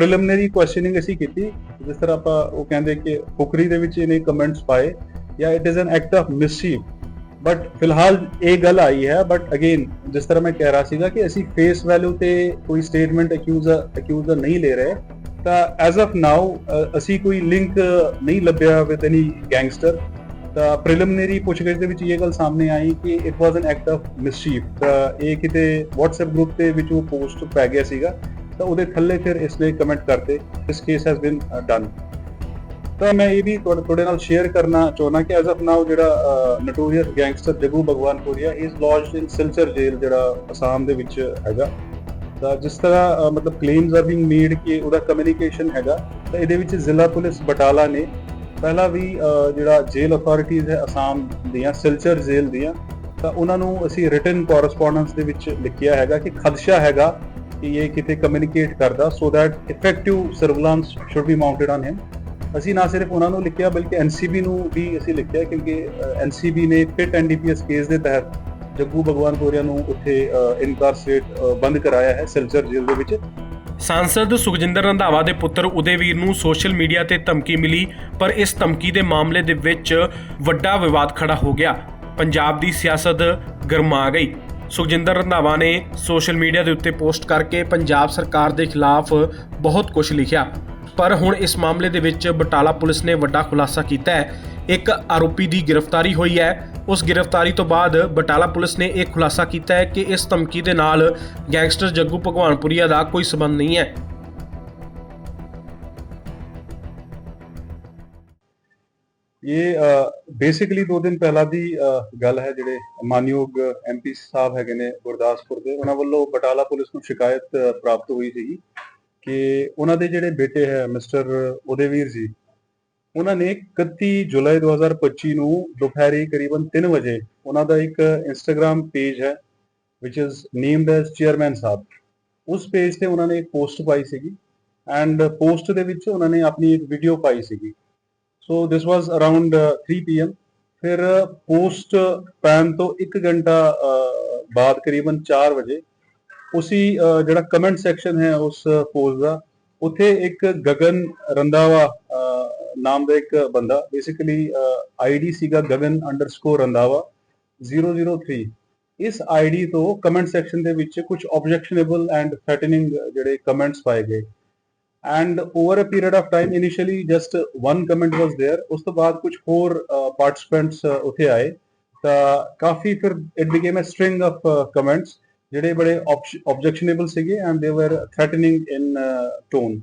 Preliminary questioning ਅਸੀਂ ਕੀਤੀ, ਜਿਸ ਤਰ੍ਹਾਂ ਆਪਾਂ ਉਹ ਕਹਿੰਦੇ ਕਿ ਫੁਕਰੀ ਦੇ ਵਿੱਚ ਇਹਨੇ ਕਮੈਂਟਸ ਪਾਏ, ਜਾਂ it is an act of mischief but ਫਿਲਹਾਲ ਇਹ ਗੱਲ ਆਈ ਹੈ ਬਟ ਅਗੇਨ ਜਿਸ ਤਰ੍ਹਾਂ ਮੈਂ ਕਹਿ ਰਿਹਾ ਸੀਗਾ ਕਿ ਅਸੀਂ ਫੇਸ ਵੈਲਿਊ ਤੇ ਕੋਈ ਸਟੇਟਮੈਂਟ ਅਕਿਊਜ਼ਰ ਅਕਿਊਜ਼ਰ ਨਹੀਂ ਲੈ ਰਹੇ, ਤਾਂ ਐਜ਼ ਆਫ ਨਾਓ ਅਸੀਂ ਕੋਈ ਲਿੰਕ ਨਹੀਂ ਲੱਭਿਆ ਵਿਦ ਐਨੀ ਗੈਂਗਸਟਰ ਤਾਂ ਪ੍ਰੀਲਿਮਿਨਰੀ ਪੁੱਛਗਿੱਛ ਦੇ ਵਿੱਚ ਇਹ ਗੱਲ ਸਾਹਮਣੇ ਆਈ ਕਿ it was an act of mischief ਤਾਂ ਇਹ ਕਿਤੇ WhatsApp ਗਰੁੱਪ ਦੇ ਵਿੱਚ ਉਹ ਪੋਸਟ ਪੈ ਗਿਆ ਸੀਗਾ ਤਾਂ ਉਹਦੇ ਥੱਲੇ ਫਿਰ ਇਸ ਇਸਨੇ ਕਮੈਂਟ ਕਰਤੇ ਇਸ ਕੇਸ ਹੈਜ਼ ਬੀਨ ਡਨ ਤਾਂ ਮੈਂ ਇਹ ਵੀ ਤੁਹਾਡੇ ਤੁਹਾਡੇ ਨਾਲ ਸ਼ੇਅਰ ਕਰਨਾ ਚਾਹੁੰਦਾ ਕਿ ਐਜ਼ ਆਫ ਨਾਓ ਜਿਹੜਾ notorious gangster Jaggu Bhagwan Bhagwanpuria is lodged in Silchar jail ਜਿਹੜਾ ਅਸਾਮ ਦੇ ਵਿੱਚ ਹੈਗਾ। ਤਾਂ ਜਿਸ ਤਰ੍ਹਾਂ ਮਤਲਬ ਕਲੇਮਸ ਆਰ ਬੀਇੰਗ ਮੇਡ ਕਿ ਉਹਦਾ ਕਮਿਊਨੀਕੇਸ਼ਨ ਹੈਗਾ, ਤਾਂ ਇਹਦੇ ਵਿੱਚ ਜ਼ਿਲ੍ਹਾ ਪੁਲਿਸ ਬਟਾਲਾ ਨੇ ਪਹਿਲਾਂ ਵੀ ਜਿਹੜਾ ਜੇਲ ਅਥਾਰਟੀਆਂ ਹੈ ਅਸਾਮ ਦੀਆਂ ਸਿਲਚਰ ਜੇਲ੍ਹ ਦੀਆਂ, ਤਾਂ ਉਹਨਾਂ ਨੂੰ ਅਸੀਂ ਰਿਟਨ ਕੋਰਸਪੋਂਡੈਂਸ ਦੇ ਵਿੱਚ ਲਿਖਿਆ ਹੈਗਾ ਕਿ ਖਦਸ਼ਾ ਹੈਗਾ ਕਿ ਇਹ ਕਿਤੇ ਕਮਿਊਨੀਕੇਟ ਕਰਦਾ so that effective surveillance should be mounted on him ਅਸੀਂ ਨਾ ਸਿਰਫ ਉਹਨਾਂ ਨੂੰ ਲਿਖਿਆ, ਬਲਕਿ ਐਨਸੀਬੀ ਨੂੰ ਵੀ ਅਸੀਂ ਲਿਖਿਆ, ਕਿਉਂਕਿ ਐਨਸੀਬੀ ਨੇ ਫਿਟ ਐਨਡੀਪੀਐਸ ਕੇਸ ਦੇ ਤਹਿਤ ਜੱਗੂ ਭਗਵਾਨਪੁਰੀਆ ਨੂੰ ਉੱਥੇ ਇਨਕਾਰਸਰੇਟ ਬੰਦ ਕਰਾਇਆ ਹੈ ਸਿਲਚਰ ਜੇਲ੍ਹ ਦੇ ਵਿੱਚ। ਸਾਂਸਦ ਸੁਖਜਿੰਦਰ ਰੰਧਾਵਾ ਦੇ ਪੁੱਤਰ ਉਦੇਵੀਰ ਨੂੰ ਸੋਸ਼ਲ ਮੀਡੀਆ ਤੇ ਧਮਕੀ ਮਿਲੀ, ਪਰ ਇਸ ਧਮਕੀ ਦੇ ਮਾਮਲੇ ਦੇ ਵਿੱਚ ਵੱਡਾ ਵਿਵਾਦ ਖੜਾ ਹੋ ਗਿਆ। ਪੰਜਾਬ ਦੀ ਸਿਆਸਤ ਗਰਮਾ ਗਈ। ਸੁਖਜਿੰਦਰ ਰੰਧਾਵਾ ਨੇ ਸੋਸ਼ਲ ਮੀਡੀਆ ਦੇ ਉੱਤੇ ਪੋਸਟ ਕਰਕੇ ਪੰਜਾਬ ਸਰਕਾਰ ਦੇ ਖਿਲਾਫ ਬਹੁਤ ਕੁਝ ਲਿਖਿਆ। ਪਰ ਹੁਣ ਇਸ ਮਾਮਲੇ ਦੇ ਵਿੱਚ ਬਟਾਲਾ ਪੁਲਿਸ ਨੇ ਵੱਡਾ ਖੁਲਾਸਾ ਕੀਤਾ ਹੈ। ਇੱਕ ਆਰੋਪੀ ਦੀ ਗ੍ਰਿਫਤਾਰੀ ਹੋਈ ਹੈ। ਉਸ ਗ੍ਰਿਫਤਾਰੀ ਤੋਂ ਬਾਅਦ ਬਟਾਲਾ ਪੁਲਿਸ ਨੇ ਇਹ ਖੁਲਾਸਾ ਕੀਤਾ ਹੈ ਕਿ ਇਸ ਧਮਕੀ ਦੇ ਨਾਲ ਗੈਂਗਸਟਰ ਜੱਗੂ ਭਗਵਾਨਪੁਰੀਆ ਦਾ ਕੋਈ ਸਬੰਧ ਨਹੀਂ ਹੈ। ਇਹ ਬੇਸਿਕਲੀ ਦੋ ਦਿਨ ਪਹਿਲਾਂ ਦੀ ਗੱਲ ਹੈ ਜਿਹੜੇ ਮਾਨਯੋਗ ਐਮਪੀ ਸਾਹਿਬ ਹੈਗੇ ਨੇ ਗੁਰਦਾਸਪੁਰ ਦੇ, ਉਹਨਾਂ ਵੱਲੋਂ ਬਟਾਲਾ ਪੁਲਿਸ ਨੂੰ ਸ਼ਿਕਾਇਤ ਪ੍ਰਾਪਤ ਹੋਈ ਸੀਗੀ ਕਿ ਉਹਨਾਂ ਦੇ ਜਿਹੜੇ ਬੇਟੇ ਹੈ ਮਿਸਟਰ ਉਦੇਵੀਰ ਜੀ, ਉਹਨਾਂ ਨੇ 31 ਜੁਲਾਈ 2025 ਨੂੰ ਦੁਪਹਿਰੇ ਕਰੀਬਨ 3 ਵਜੇ ਉਹਨਾਂ ਦਾ ਇੱਕ ਇੰਸਟਾਗ੍ਰam ਪੇਜ ਹੈ, which is named as chairman ਸਾਹਿਬ। ਉਸ ਪੇਜ ਤੇ ਉਹਨਾਂ ਨੇ ਇੱਕ ਪੋਸਟ ਪਾਈ ਸੀਗੀ ਐਂਡ ਪੋਸਟ ਦੇ ਵਿੱਚ ਉਹਨਾਂ ਨੇ ਆਪਣੀ ਇੱਕ ਵੀਡੀਓ ਪਾਈ ਸੀਗੀ। So this was around 3 pm ਫਿਰ ਪੋਸਟ ਪੈਨ ਤੋਂ 1 ਘੰਟਾ ਬਾਅਦ ਕਰੀਬਨ 4 ਵਜੇ ਉਸੀ ਜਿਹੜਾ ਕਮੈਂਟ ਸੈਕਸ਼ਨ ਹੈ ਉਸ ਪੋਸਟ ਦਾ ਉੱਥੇ ਇੱਕ ਗਗਨ ਰੰਦਾਵਾ ਨਾਮ ਦਾ ਇੱਕ ਬੰਦਾ ਬੇਸਿਕਲੀ ਆਈਡੀ ਸੀਗਾ ਗਗਨ ਅੰਡਰਸਕੋਰ ਰੰਦਾਵਾ 003 ਇਸ ਆਈਡੀ ਤੋਂ ਕਮੈਂਟ ਸੈਕਸ਼ਨ ਦੇ ਵਿੱਚ ਕੁਝ ਆਬਜੈਕਸ਼ਨੇਬਲ ਐਂਡ ਥ੍ਰੈਟਨਿੰਗ ਜਿਹੜੇ ਕਮੈਂਟਸ ਪਾਏ ਗਏ and over a period of time initially just one comment was there ਉਸ ਤੋਂ ਬਾਅਦ ਕੁਝ ਹੋਰ ਪਾਰਟਿਸਪੈਂਟਸ ਉੱਥੇ ਆਏ ਤਾਂ ਕਾਫੀ ਫਿਰ it became a string of comments ਜਿਹੜੇ ਬੜੇ ਆਬਜੈਕਸ਼ਨੇਬਲ ਸੀਗੇ ਐਂਡ ਦੇ ਵਰ ਥ੍ਰੈਟਨਿੰਗ ਇਨ ਟੋਨ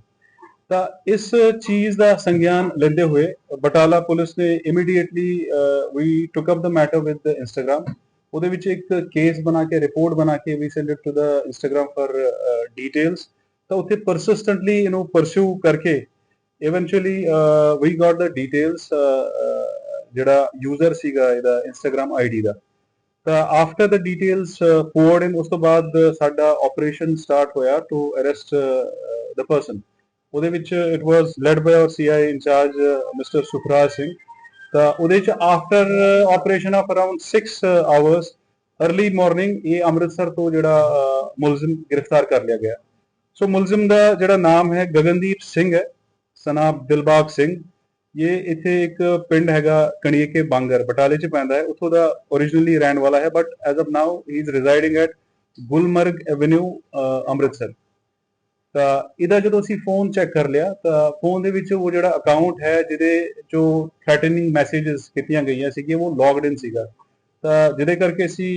ਤਾਂ ਇਸ ਚੀਜ਼ ਦਾ ਸੰਗਿਆਨ ਲੈਂਦੇ ਹੋਏ ਬਟਾਲਾ ਪੁਲਿਸ ਨੇ immediately we took up the matter with Instagram ਉਹਦੇ ਵਿੱਚ ਇੱਕ ਕੇਸ ਬਣਾ ਕੇ ਰਿਪੋਰਟ ਬਣਾ ਕੇ we send it to the Instagram for details ਤਾਂ ਉੱਥੇ ਪਰਸਿਸਟੈਂਟਲੀ ਇਹਨੂੰ ਪਰਸਿਊ ਕਰਕੇ eventually we got the details ਜਿਹੜਾ ਯੂਜ਼ਰ ਸੀਗਾ ਇਹਦਾ ਇੰਸਟਾਗ੍ਰam ਆਈਡੀ ਦਾ। ਤਾਂ after the details forward in ਉਸ ਤੋਂ ਬਾਅਦ ਸਾਡਾ ਆਪਰੇਸ਼ਨ ਸਟਾਰਟ ਹੋਇਆ ਟੂ ਅਰੈਸਟ ਦ ਪਰਸਨ ਉਹਦੇ ਵਿੱਚ it was led by our CIA incharge mister Sukhraj Singh ਤਾਂ ਉਹਦੇ ਚ after operation of around 6 hours early morning ਇਹ ਅੰਮ੍ਰਿਤਸਰ ਤੋਂ ਜਿਹੜਾ ਮੁਲਜ਼ਮ ਗ੍ਰਿਫਤਾਰ ਕਰ ਲਿਆ ਗਿਆ। ਸੋ ਮੁਲਜ਼ਮ ਦਾ ਜਿਹੜਾ ਨਾਮ ਹੈ ਗਗਨਦੀਪ ਸਿੰਘ ਹੈ, ਸਨਾਬ ਦਿਲਬਾਗ ਸਿੰਘ। ਇਹ ਇੱਥੇ ਇੱਕ ਪਿੰਡ ਹੈਗਾ ਕਣੀਕੇ ਬਾਂਗਰ, ਬਟਾਲੇ ਚ ਪੈਂਦਾ ਹੈ। ਉੱਥੋਂ ਦਾ originally ਰਹਿਣ ਵਾਲਾ ਹੈ but as of now he is residing at Gulmarg avenue Amritsar. ਤਾਂ ਇਹਦਾ ਜਦੋਂ ਅਸੀਂ ਫੋਨ ਚੈੱਕ ਕਰ ਲਿਆ, ਤਾਂ ਫੋਨ ਦੇ ਵਿੱਚ ਉਹ ਜਿਹੜਾ ਅਕਾਊਂਟ ਹੈ, ਜਿਹਦੇ ਜੋ ਥ੍ਰੈਟਨਿੰਗ ਮੈਸੇजेस ਕੀਤੀਆਂ ਗਈਆਂ ਸੀਗੀਆਂ, ਉਹ ਲੌਗਡ ਇਨ ਸੀਗਾ। ਤਾਂ ਜਿਹਦੇ ਕਰਕੇ ਅਸੀਂ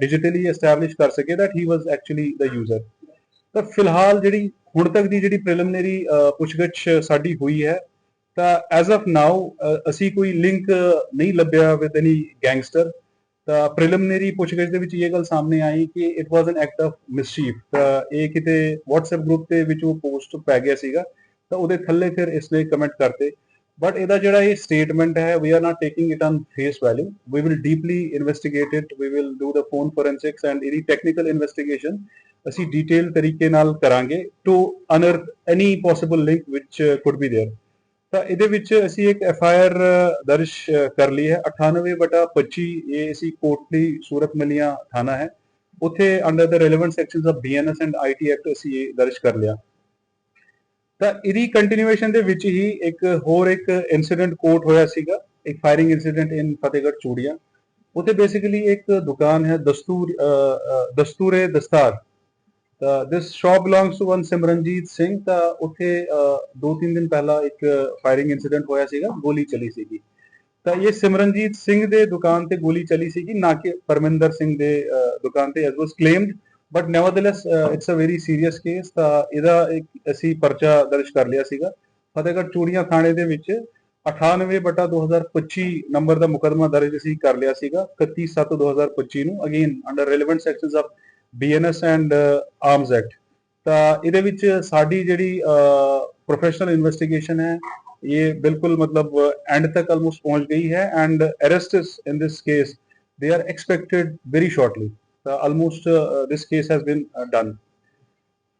ਡਿਜੀਟਲੀ ਐਸਟੈਬਲਿਸ਼ ਕਰ ਸਕੇ that he was actually the user ਤਾਂ ਫਿਲਹਾਲ ਜਿਹੜੀ ਹੁਣ ਤੱਕ ਦੀ ਜਿਹੜੀ ਪ੍ਰੀਲਿਮਿਨਰੀ ਪੁੱਛਗਿੱਛ ਸਾਡੀ ਹੋਈ ਹੈ, ਤਾਂ ਐਜ਼ ਆਫ ਨਾਓ ਅਸੀਂ ਕੋਈ ਲਿੰਕ ਨਹੀਂ ਲੱਭਿਆ ਵਿਦ ਐਨੀ ਗੈਂਗਸਟਰ ਤਾਂ ਪ੍ਰੀਲਿਮਿਨਰੀ ਪੁੱਛਗਿੱਛ ਦੇ ਵਿੱਚ ਇਹ ਗੱਲ ਸਾਹਮਣੇ ਆਈ ਕਿ it was an act of mischief ਤਾਂ ਇਹ ਕਿਤੇ WhatsApp ਗਰੁੱਪ ਦੇ ਵਿੱਚ ਉਹ ਪੋਸਟ ਪੈ ਗਿਆ ਸੀਗਾ, ਤਾਂ ਉਹਦੇ ਥੱਲੇ ਫਿਰ ਇਸਨੇ ਕਮੈਂਟ ਕਰਤੇ। ਬਟ ਇਹਦਾ ਜਿਹੜਾ ਇਹ ਸਟੇਟਮੈਂਟ ਹੈ we are not taking it on face value we will deeply investigate it we will do the phone forensics and ਇਹਦੀ ਟੈਕਨੀਕਲ ਇਨਵੈਸਟੀਗੇਸ਼ਨ ਅਸੀਂ ਡੀਟੇਲ ਤਰੀਕੇ ਨਾਲ ਕਰਾਂਗੇ to unearth any possible link which could be there ਤਾਂ ਇਹਦੇ ਵਿੱਚ ਅਸੀਂ ਇੱਕ ਐਫ ਆਈ ਆਰ ਦਰਜ ਅ, ਕਰ ਲਈ ਹੈ 98 ਬਟਾ 25 ਇਹ ਅਸੀਂ ਕੋਟਲੀ ਸੂਰਤ ਮਲੀਆਂ ਥਾਣਾ ਹੈ ਉੱਥੇ under the relevant sections of BNS and IT act ਅਸੀਂ ਇਹ ਦਰਜ ਕਰ ਲਿਆ ਤਾਂ ਇਹਦੀ ਕੰਟੀਨਿਊਏਸ਼ਨ ਦੇ ਵਿੱਚ ਹੀ ਇੱਕ ਹੋਰ ਇੱਕ ਇਨਸੀਡੈਂਟ ਕੋਟ ਹੋਇਆ ਸੀਗਾ ਇੱਕ ਫਾਇਰਿੰਗ ਇਨਸੀਡੈਂਟ ਇਨ ਫਤਿਹਗੜ੍ਹ ਚੂੜੀਆਂ। ਉੱਥੇ ਬੇਸਿਕਲੀ ਇੱਕ ਦੁਕਾਨ ਹੈ ਦਸਤੂਰ ਦਸਤੂਰੇ ਦਸਤਾਰ। ਤਾਂ this shop belongs to one Simranjit Singh ਤਾਂ ਉੱਥੇ ਅ, ਦੋ ਤਿੰਨ ਦਿਨ ਪਹਿਲਾਂ ਇੱਕ ਫਾਇਰਿੰਗ ਇਨਸੀਡੈਂਟ ਹੋਇਆ ਸੀਗਾ ਗੋਲੀ ਚਲੀ ਸੀਗੀ। ਤਾਂ ਇਹ ਸਿਮਰਨਜੀਤ ਸਿੰਘ ਦੇ ਦੁਕਾਨ ਤੇ ਗੋਲੀ ਚਲੀ ਸੀਗੀ ਨਾ ਕਿ ਪਰਮਿੰਦਰ ਸਿੰਘ ਦੇ ਦੁਕਾਨ ਤੇ as was claimed but nevertheless it's a very serious case ਤਾਂ ਇਹਦਾ ਇੱਕ ਅਸੀਂ ਪਰਚਾ ਦਰਜ ਕਰ ਲਿਆ ਸੀਗਾ। ਫਤਿਹਗੜ੍ਹ ਚੂੜੀਆਂ ਥਾਣੇ ਦੇ ਵਿੱਚ 98 ਬਟਾ 2025 ਨੰਬਰ ਦਾ ਮੁਕਦਮਾ ਦਰਜ ਅਸੀਂ ਕਰ ਲਿਆ ਸੀਗਾ 31/7/2025 ਨੂੰ। Again under relevant sections of BNS and arms act ਤਾਂ ਇਹਦੇ ਵਿੱਚ ਸਾਡੀ ਜਿਹੜੀ ਪ੍ਰੋਫੈਸ਼ਨਲ ਇਨਵੈਸਟੀਗੇਸ਼ਨ ਹੈ, ਇਹ ਬਿਲਕੁਲ ਮਤਲਬ ਐਂਡ ਤੱਕ ਆਲਮੋਸਟ ਪਹੁੰਚ ਗਈ ਹੈ। And arrests in this case they are expected very shortly almost this case has been done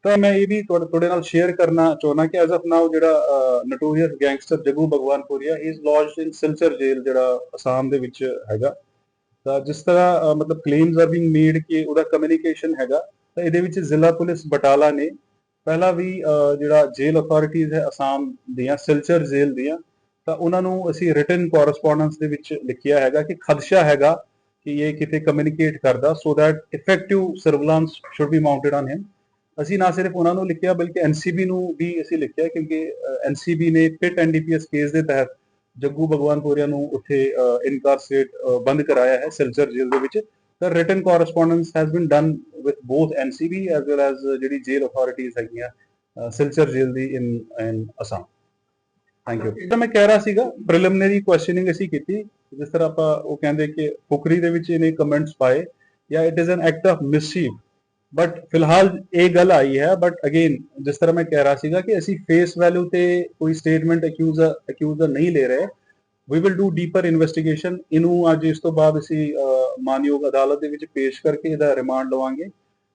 ਤਾਂ ਮੈਂ ਇਹ ਵੀ ਤੁਹਾਡੇ ਨਾਲ ਸ਼ੇਅਰ ਕਰਨਾ ਚਾਹੁੰਦਾ ਕਿ ਐਜ਼ ਆਫ ਨਾਓ ਜਿਹੜਾ notorious gangster Jaggu Bhagwanpuria is lodged in Silchar jail ਜਿਹੜਾ ਅਸਾਮ ਦੇ ਵਿੱਚ ਹੈਗਾ। ਤਾਂ ਜਿਸ ਤਰ੍ਹਾਂ uh, ਮਤਲਬ ਕਲੇਮਸ ਆਰ ਬੀਇੰਗ ਮੇਡ ਕਿ ਉਹਦਾ ਕਮਿਊਨੀਕੇਸ਼ਨ ਹੈਗਾ, ਤਾਂ ਇਹਦੇ ਵਿੱਚ ਜ਼ਿਲ੍ਹਾ ਪੁਲਿਸ ਬਟਾਲਾ ਨੇ ਪਹਿਲਾਂ ਵੀ uh, ਜਿਹੜਾ ਜੇਲ ਅਥਾਰਟੀਜ਼ ਹੈ ਅਸਾਮ ਦੀਆਂ ਸਿਲਚਰ ਜੇਲ੍ਹ ਦੀਆਂ, ਤਾਂ ਉਹਨਾਂ ਨੂੰ ਅਸੀਂ ਰਿਟਨ ਕੋਰਸਪੋਂਡੈਂਸ ਦੇ ਵਿੱਚ ਲਿਖਿਆ ਹੈਗਾ ਕਿ ਖਦਸ਼ਾ ਹੈਗਾ ਕਿ ਇਹ ਕਿਤੇ ਕਮਿਊਨੀਕੇਟ ਕਰਦਾ so that effective surveillance should be mounted on him ਅਸੀਂ ਨਾ ਸਿਰਫ ਉਹਨਾਂ ਨੂੰ ਲਿਖਿਆ ਬਲਕਿ ਐਨਸੀਬੀ ਨੂੰ ਵੀ ਅਸੀਂ ਲਿਖਿਆ ਕਿਉਂਕਿ ਐਨਸੀਬੀ ਨੇ ਪਿਟ ਐਨਡੀਪੀਐਸ ਕੇਸ ਦੇ ਤਹਿਤ ਜੱਗੂ ਭਗਵਾਨਪੁਰੀਆ ਨੂੰ ਉੱਥੇ ਇਨਕਾਰਸੇਟ ਬੰਦ ਕਰਾਇਆ ਹੈ ਸਿਲਚਰ ਜੇਲ੍ਹ ਦੇ ਵਿੱਚ। ਤਾਂ written correspondence has been done with both NCB as well as ਜਿਹੜੀ ਜੇਲ੍ਹ ਅਥਾਰਟੀਜ਼ ਹੈਗੀਆਂ ਸਿਲਚਰ ਜੇਲ੍ਹ ਦੀ in in Assam thank you ਮੈਂ ਕਹਿ ਰਿਹਾ ਸੀਗਾ ਪ੍ਰੀਲਿਮਿਨਰੀ ਕੁਐਸਚਨਿੰਗ ਅਸੀਂ ਕੀਤੀ। ਜਿਸ ਤਰ੍ਹਾਂ ਆਪਾਂ ਉਹ ਕਹਿੰਦੇ ਕਿ ਫੁਕਰੀ ਦੇ ਵਿੱਚ ਇਹਨੇ ਕਮੈਂਟਸ ਪਾਏ, ਜਾਂ it is an act of mischief but ਫਿਲਹਾਲ ਇਹ ਗੱਲ ਆਈ ਹੈ ਬਟ ਅਗੇਨ ਜਿਸ ਤਰ੍ਹਾਂ ਮੈਂ ਕਹਿ ਰਿਹਾ ਸੀਗਾ ਕਿ ਅਸੀਂ ਫੇਸ ਵੈਲਿਊ ਤੇ ਕੋਈ ਸਟੇਟਮੈਂਟ ਅਕਿਊਜ਼ਰ ਅਕਿਊਜ਼ਰ ਨਹੀਂ ਲੈ ਰਹੇ। We will do deeper investigation ਇਹਨੂੰ ਅੱਜ ਇਸ ਤੋਂ ਬਾਅਦ ਅਸੀਂ ਮਾਨਯੋਗ ਅਦਾਲਤ ਦੇ ਵਿੱਚ ਪੇਸ਼ ਕਰਕੇ ਇਹਦਾ ਰਿਮਾਂਡ ਲਵਾਂਗੇ।